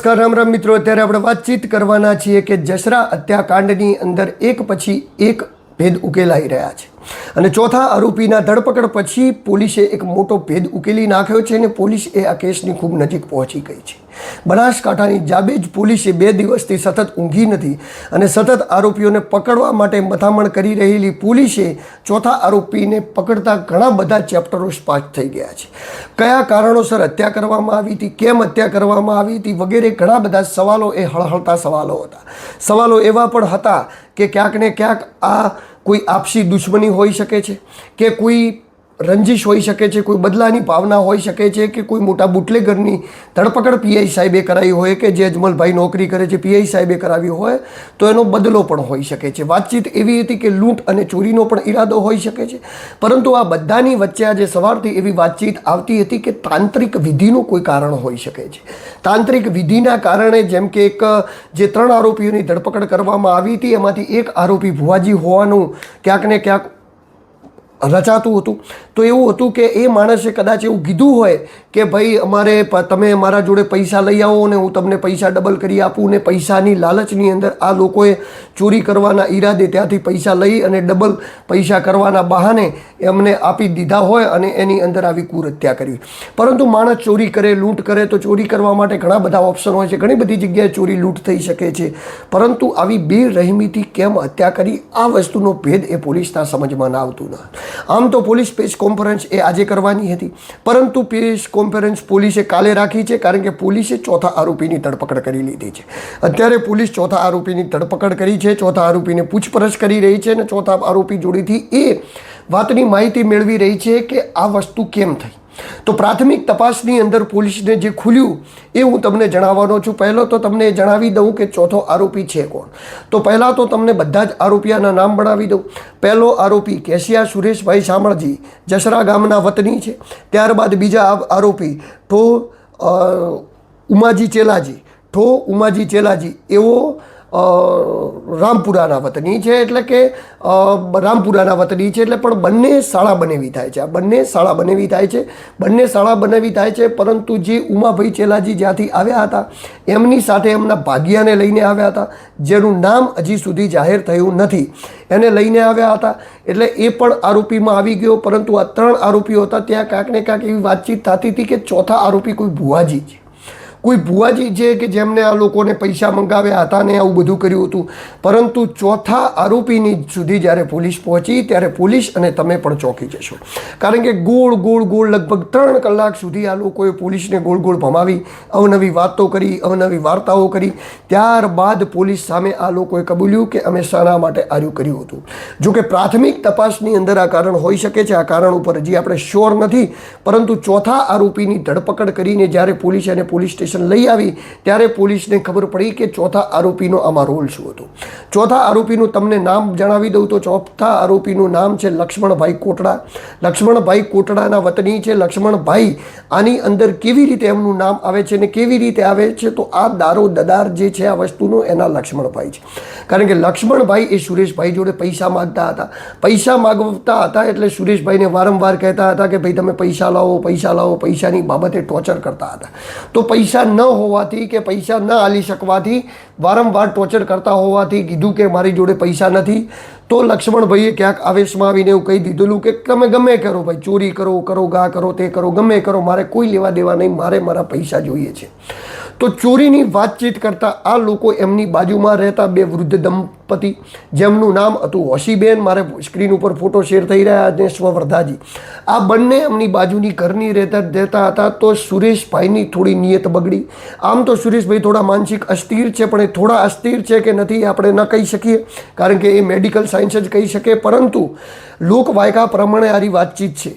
નમસ્કાર, રામ રામ મિત્રો. અત્યારે આપણે વાતચીત કરવાના છીએ કે જસરા હત્યાકાંડની અંદર એક પછી એક ભેદ ઉકેલાઈ રહ્યા છે. અને ચોથા આરોપીના ધરપકડ પછી પોલીસે એક મોટો ભેદ ઉકેલી નાખ્યો છે અને પોલીસ એ આ કેસની ખૂબ નજીક પહોંચી ગઈ છે. બનાસકાંઠાની જાબેજ પોલીસે બે દિવસથી સતત ઊંઘી નથી અને સતત આરોપીઓને પકડવા માટે મથામણ કરી રહેલી પોલીસે ચોથા આરોપીને પકડતા ઘણા બધા ચેપ્ટરો સ્પાચ થઈ ગયા છે. કયા કારણોસર હત્યા કરવામાં આવી હતી, કેમ હત્યા કરવામાં આવી હતી વગેરે ઘણા બધા સવાલો એ હળહળતા સવાલો હતા. સવાલો એવા પણ હતા કે ક્યાંક ને ક્યાંક આ કોઈ આપસી દુશ્મની હોઈ શકે છે, કે કોઈ રંજિશ હોઈ શકે છે, કોઈ બદલાની ભાવના હોઈ શકે છે કે કોઈ મોટા બુટલેગરની ધરપકડ પીઆઈ સાહેબે કરાવી હોય કે જે અજમલભાઈ નોકરી કરે છે, પીઆઈ સાહેબે કરાવી હોય, તો એનો બદલો પણ હોઈ શકે છે. વાતચીત એવી હતી કે લૂંટ અને ચોરીનો પણ ઈરાદો હોઈ શકે છે. પરંતુ આ બધાની વચ્ચે આજે સવારથી એવી વાતચીત આવતી હતી કે તાંત્રિક વિધિનું કોઈ કારણ હોઈ શકે છે. તાંત્રિક વિધિના કારણે જેમ કે એક, જે ત્રણ આરોપીઓની ધરપકડ કરવામાં આવી હતી, એમાંથી એક આરોપી ભુવાજી હોવાનું ક્યાંક ને ક્યાંક રચાતું હતું. તો એવું હતું કે એ માણસે કદાચ એવું કીધું હોય કે ભાઈ, અમારે તમે મારા જોડે પૈસા લઈ આવો ને હું તમને પૈસા ડબલ કરી આપું ને પૈસાની લાલચની અંદર આ લોકોએ ચોરી કરવાના ઈરાદે ત્યાંથી પૈસા લઈ અને ડબલ પૈસા કરવાના બહાને એમને આપી દીધા હોય અને એની અંદર આવી કુરહત્યા કરી. પરંતુ માણસ ચોરી કરે, લૂંટ કરે તો ચોરી કરવા માટે ઘણા બધા ઓપ્શન હોય છે. ઘણી બધી જગ્યાએ ચોરી, લૂંટ થઈ શકે છે. પરંતુ આવી બે રહીમીથી કેમ હત્યા કરી? આ વસ્તુનો ભેદ એ પોલીસના સમજમાં ના આવતું ન. આમ તો પોલીસ પ્રેસ કોન્ફરન્સ એ આજે કરવાની હતી. પરંતુ પ્રેસ કોન્ફરન્સ પોલીસે કાલે રાખી છે કારણ કે પોલીસે ચોથા આરોપીની ધરપકડ કરી લીધી છે. અત્યારે પોલીસ ચોથા આરોપીની ધરપકડ કરી છે, ચોથા આરોપીને પૂછપરછ કરી રહી છે અને ચોથા આરોપી જોડીથી એ વાતની માહિતી મેળવી રહી છે કે આ વસ્તુ કેમ થઈ? તો પ્રાથમિક તપાસની અંદર પોલીસને જે ખુલ્યું એ હું તમને જણાવવાનો છું. પહેલો તો તમને જણાવી દઉં કે ચોથો આરોપી છે કોણ? તો પહેલાં તો તમને બધા જ આરોપીઓના નામ બનાવી દઉં. પહેલો આરોપી કેશિયા સુરેશભાઈ શામળજી, જસરા ગામના વતની છે. ત્યારબાદ બીજા આરોપી ઠો ઉમાજી ચેલાજી. ઠો ઉમાજી ચેલાજી. એવો રામપુરાના વતની છે એટલે કે રામપુરાના વતની છે એટલે પણ બંને શાળા બનેવી થાય છે. આ બંને શાળા બનેવી થાય છે. બંને શાળા બનેવી થાય છે, પરંતુ જે ઉમાભાઈ ચેલાજી જ્યાંથી આવ્યા હતા, એમની સાથે એમના ભાગ્યાને લઈને આવ્યા હતા, જેનું નામ હજી સુધી જાહેર થયું નથી. એને લઈને આવ્યા હતા, એટલે એ પણ આરોપીમાં આવી ગયો, પરંતુ આ ત્રણ આરોપીઓ હતા, ત્યાં ક્યાંક ને ક્યાંક એવી વાતચીત થતી હતી કે ચોથા આરોપી કોઈ ભુવાજી છે. કોઈ ભુવાજી છે કે જેમને આ લોકોને પૈસા મંગાવ્યા હતા ને આવું બધું કર્યું હતું, પરંતુ ચોથા આરોપીની સુધી જ્યારે પોલીસ પહોંચી, ત્યારે પોલીસ અને તમે પણ ચોંકી જશો. કારણ કે ગોળ ગોળ ગોળ લગભગ ત્રણ કલાક સુધી આ લોકોએ પોલીસને ગોળ ગોળ ભમાવી, અવનવી વાતો કરી, અવનવી વાર્તાઓ કરી. ત્યારબાદ પોલીસ સામે આ લોકોએ કબૂલ્યું કે અમે શાના માટે આર્યું કર્યું હતું. જો કે પ્રાથમિક તપાસની અંદર આ કારણ હોઈ શકે છે, આ કારણ ઉપર હજી આપણે શ્યોર નથી, પરંતુ ચોથા આરોપીની ધરપકડ કરીને જ્યારે પોલીસ અને પોલીસ સ્ટેશન લઈ આવી, ત્યારે પોલીસને ખબર પડી કે ચોથા આરોપીનો આમાં રોલ શું હતો. ચોથા આરોપીનું તમને નામ જણાવી દઉં તો ચોથા આરોપીનું નામ છે લક્ષ્મણભાઈ કોટડા. લક્ષ્મણભાઈ કોટડાના વતની છે લક્ષ્મણભાઈ. આની અંદર કેવી રીતે એમનું નામ આવે છે ને કેવી રીતે આવે છે તો આ દારો દદાર જે છે આ વસ્તુનો એના લક્ષ્મણભાઈ છે. કારણ કે લક્ષ્મણભાઈ એ સુરેશભાઈ જોડે પૈસા માગતા હતા. પૈસા માગતા હતા એટલે સુરેશભાઈને વારંવાર કહેતા હતા કે ભાઈ તમે પૈસા લાવો પૈસા લાવો, પૈસાની બાબતે ટોર્ચર કરતા હતા. તો પૈસા ન હોવાથી કે પૈસા ન આલી શકવાથી વારંવાર ટોર્ચર કરતા હોવાથી કીધું કે મારી જોડે પૈસા નથી. તો લક્ષ્મણભાઈએ ક્યાંક આવેશમાં આવીને એવું કહી દીધેલું કે તમે ગમે કરો ભાઈ, ચોરી કરો કરો, ગા કરો, તે કરો, ગમે કરો, મારે કોઈ લેવા દેવા નહીં, મારે મારા પૈસા જોઈએ છે. તો ચોરીની વાતચીત કરતા આ લોકો એમની બાજુમાં રહેતા બે વૃદ્ધ દંપતી, જેમનું નામ હતું હોશીબેન, મારે સ્ક્રીન ઉપર ફોટો શેર થઈ રહ્યા અને સ્વવર્ધાજી. આ બંને એમની બાજુની ઘરની રહેતા રહેતા હતા તો સુરેશભાઈની થોડી નિયત બગડી. આમ તો સુરેશભાઈ થોડા માનસિક અસ્થિર છે, પણ એ થોડા અસ્થિર છે કે નથી આપણે ન કહી શકીએ, કારણ કે એ મેડિકલ સાયન્સ જ કહી શકે, પરંતુ લોકવાયકા પ્રમાણે આરી વાતચીત છે.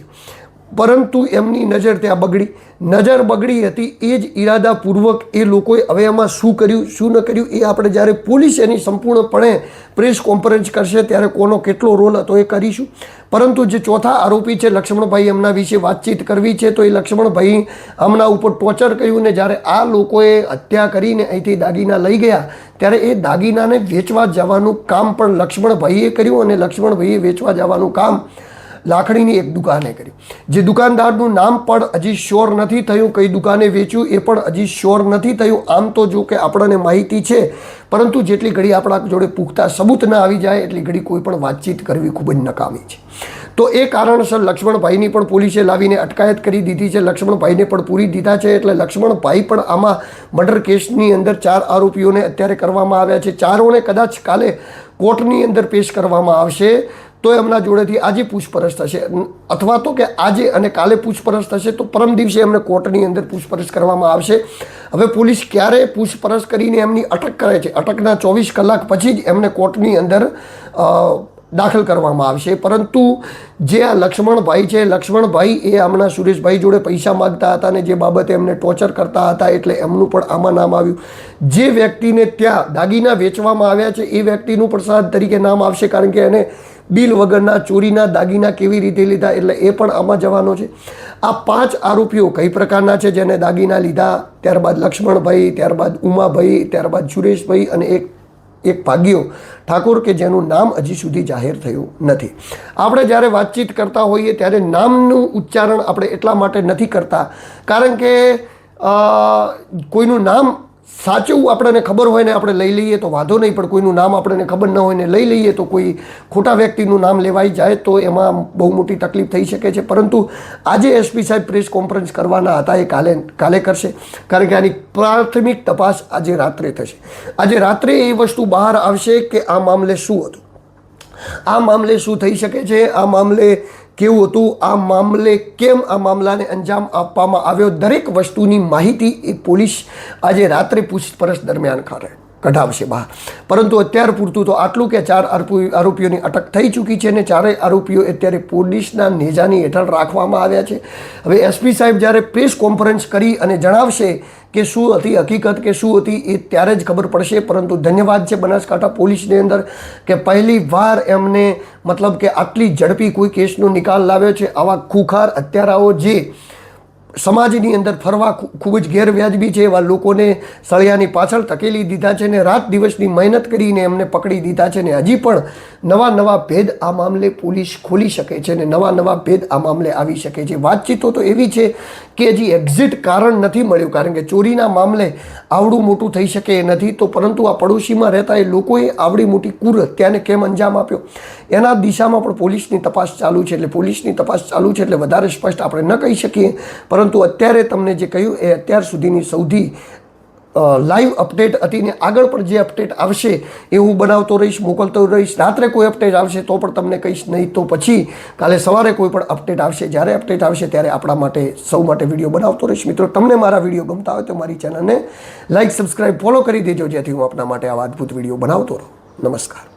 પરંતુ એમની નજર ત્યાં બગડી. નજર બગડી હતી એ જ ઈરાદાપૂર્વક એ લોકોએ હવે એમાં શું કર્યું, શું ન કર્યું એ આપણે જ્યારે પોલીસ એની સંપૂર્ણપણે પ્રેસ કોન્ફરન્સ કરશે ત્યારે કોનો કેટલો રોલ હતો એ કરીશું. પરંતુ જે ચોથા આરોપી છે લક્ષ્મણભાઈ એમના વિશે વાતચીત કરવી છે તો એ લક્ષ્મણભાઈ હમણાં ઉપર ટોર્ચર કર્યું ને જ્યારે આ લોકોએ હત્યા કરીને અહીંથી દાગીના લઈ ગયા ત્યારે એ દાગીનાને વેચવા જવાનું કામ પણ લક્ષ્મણભાઈએ કર્યું અને લક્ષ્મણભાઈએ વેચવા જવાનું કામ લાકડીની એક દુકાને કરી. જે દુકાનદારનું નામ પણ હજી શ્યોર નથી થયું, કઈ દુકાને વેચ્યું, એ પણ હજી શ્યોર નથી થયું. આમ તો જો કે આપણને માહિતી છે, પરંતુ જેટલી ઘડી આપણા જોડે પૂખતા સબૂત ના આવી જાય, એટલી ઘડી કોઈ પણ વાતચીત કરવી ખૂબ જ નકામી છે. તો એ કારણસર લક્ષ્મણભાઈની પણ પોલીસે લાવીને અટકાયત કરી દીધી છે. લક્ષ્મણભાઈને પણ પૂરી દીધા છે, એટલે લક્ષ્મણભાઈ પણ આમાં મર્ડર કેસની અંદર ચાર આરોપીઓને અત્યારે કરવામાં આવ્યા છે. ચારોને કદાચ કાલે કોર્ટની અંદર પેશ કરવામાં આવશે. તો એમના જોડેથી આજે પૂછપરછ થશે. અથવા તો કે આજે અને કાલે પૂછપરછ થશે, તો પરમ દિવસે એમને કોર્ટની અંદર પૂછપરછ કરવામાં આવશે. હવે પોલીસ ક્યારે પૂછપરછ કરીને એમની અટક કરે છે? અટકના ચોવીસ કલાક પછી જ એમને કોર્ટની અંદર દાખલ કરવામાં આવશે. પરંતુ જે આ લક્ષ્મણભાઈ છે, લક્ષ્મણભાઈ એ હમણાં સુરેશભાઈ જોડે પૈસા માગતા હતા અને જે બાબતે એમને ટોર્ચર કરતા હતા એટલે એમનું પણ આમાં નામ આવ્યું. જે વ્યક્તિને ત્યાં દાગીના વેચવામાં આવ્યા છે, એ વ્યક્તિનું પ્રસાદ તરીકે નામ આવશે કારણ કે એને બિલ વગરના ચોરીના દાગીના કેવી રીતે લીધા એટલે એ પણ આમાં જવાનો છે. આ પાંચ આરોપીઓ કઈ પ્રકારના છે જેને દાગીના લીધા, ત્યારબાદ લક્ષ્મણભાઈ, ત્યારબાદ ઉમાભાઈ, ત્યારબાદ સુરેશભાઈ અને એક એક ભાગ્યો ઠાકોર કે જેનું નામ હજી સુધી જાહેર થયું નથી. આપણે જ્યારે વાતચીત કરતા હોઈએ ત્યારે નામનું ઉચ્ચારણ આપણે એટલા માટે નથી કરતા. કારણ કે કોઈનું નામ સાચું આપણને ખબર હોય ને આપણે લઈ લઈએ તો વાંધો નહીં, પણ કોઈનું નામ આપણને ખબર ન હોય ને લઈ લઈએ તો કોઈ ખોટા વ્યક્તિનું નામ લેવાઈ જાય તો એમાં બહુ મોટી તકલીફ થઈ શકે છે. પરંતુ આજે એસપી સાહેબ પ્રેસ કોન્ફરન્સ કરવાના હતા એ કાલે કાલે કરશે. કારણ કે આની પ્રાથમિક તપાસ આજે રાત્રે થશે. આજે રાત્રે એ વસ્તુ બહાર આવશે કે આ મામલે શું હતું? આ મામલે શું થઈ શકે છે? આ મામલે કેવું હતું? આ મામલે કેમ આ મામલાને અંજામ આપવામાં આવ્યો? દરેક વસ્તુની માહિતી એ પોલીસ આજે રાત્રે પૂછપરછ દરમિયાન કરે કઢાવશે બહાર પરંતુ અત્યાર પૂરતું તો આટલું કે ચાર આરોપી, આરોપીઓની અટક થઈ ચૂકી છે અને ચારેય આરોપીઓ અત્યારે પોલીસના નેજાની હેઠળ રાખવામાં આવ્યા છે. હવે એસપી સાહેબ જ્યારે પ્રેસ કોન્ફરન્સ કરી અને જણાવશે કે શું હતી હકીકત, કે શું હતી એ ત્યારે જ ખબર પડશે. પરંતુ ધન્યવાદ છે બનાસકાંઠા પોલીસની અંદર કે પહેલી વાર એમને મતલબ કે આટલી ઝડપી કોઈ કેસનો નિકાલ લાવ્યો છે. આવા ખુખાર હત્યારાઓ જે સમાજની અંદર ફરવા ખૂબ જ ગેરવ્યાજબી છે એવા લોકોને સળિયાની પાછળ ધકેલી દીધા છે ને રાત દિવસની મહેનત કરીને એમને પકડી દીધા છે ને હજી પણ નવા નવા ભેદ આ મામલે પોલીસ ખોલી શકે છે ને નવા નવા ભેદ આ મામલે આવી શકે છે. વાતચીતો તો એવી છે કે હજી એક્ઝિટ કારણ નથી મળ્યું, કારણ કે ચોરીના મામલે આવડું મોટું થઈ શકે એ નથી તો પરંતુ આ પડોશીમાં રહેતા એ લોકોએ આવડી મોટી કુર હત્યાને કેમ અંજામ આપ્યો? એના દિશામાં પણ પોલીસની તપાસ ચાલુ છે, એટલે પોલીસની તપાસ ચાલુ છે એટલે વધારે સ્પષ્ટ આપણે ન કહી શકીએ. પરંતુ અત્યારે તમને જે કહ્યું એ અત્યાર સુધીની સૌથી લાઈવ અપડેટ હતી ને આગળ પણ જે અપડેટ આવશે એ હું બનાવતો રહીશ, મોકલતો રહીશ. રાત્રે કોઈ અપડેટ આવશે તો પણ તમને કહીશ, નહીં તો પછી કાલે સવારે કોઈ પણ અપડેટ આવશે. જ્યારે અપડેટ આવશે ત્યારે આપણા માટે સૌ માટે વીડિયો બનાવતો રહીશ. મિત્રો, તમને મારા વીડિયો ગમતા હોય તો મારી ચેનલને લાઈક સબસ્ક્રાઈબ ફોલો કરી દેજો. જેથી હું આપના માટે આવા અદ્ભુત વીડિયો બનાવતો રહું. નમસ્કાર.